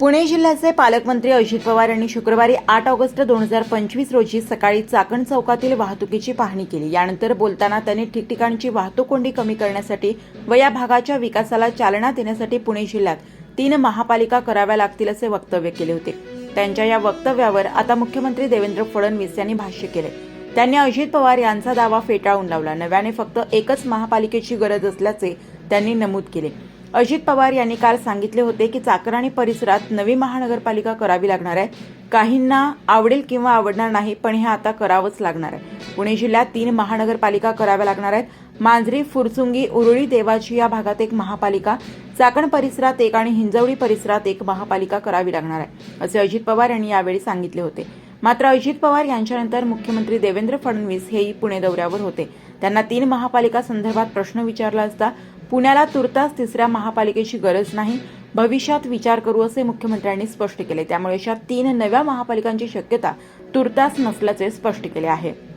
पुणे जिल्ह्याचे पालकमंत्री अजित पवार यांनी शुक्रवारी आठ ऑगस्ट दोन हजार पंचवीस रोजी सकाळी चाकण चौकातील वाहतुकीची पाहणी केली. यानंतर बोलताना त्यांनी ठिकठिकाणची वाहतूक कोंडी कमी करण्यासाठी व या भागाच्या विकासाला चालना देण्यासाठी पुणे जिल्ह्यात तीन महापालिका कराव्या लागतील असे वक्तव्य केले होते. त्यांच्या या वक्तव्यावर आता मुख्यमंत्री देवेंद्र फडणवीस यांनी भाष्य केले. त्यांनी अजित पवार यांचा दावा फेटाळून लावला. नव्याने फक्त एकच महापालिकेची गरज असल्याचे त्यांनी नमूद केले. अजित पवार यांनी काल सांगितले होते की चाकराणी परिसरात नवी महानगरपालिका करावी लागणार आहे. काहींना आवडेल किंवा आवडणार नाही पण हे आता करावंच लागणार आहे. पुणे जिल्ह्यात तीन महानगरपालिका कराव्या लागणार आहेत. मांजरी फुरसुंगी उरुळी देवाची या भागात एक महापालिका चाकण परिसरात एक आणि हिंजवडी परिसरात एक महापालिका करावी लागणार आहे असे अजित पवार यांनी यावेळी सांगितले होते. मात्र अजित पवार यांच्यानंतर मुख्यमंत्री देवेंद्र फडणवीस हेही पुणे दौऱ्यावर होते. त्यांना तीन महापालिका संदर्भात प्रश्न विचारला असता पुण्याला तुर्तास तिसऱ्या महापालिकेची गरज नाही. भविष्यात विचार करू असे मुख्यमंत्र्यांनी स्पष्ट केले. त्यामुळे अशा तीन नव्या महापालिकांची शक्यता तुर्तास नसल्याचे स्पष्ट केले आहे.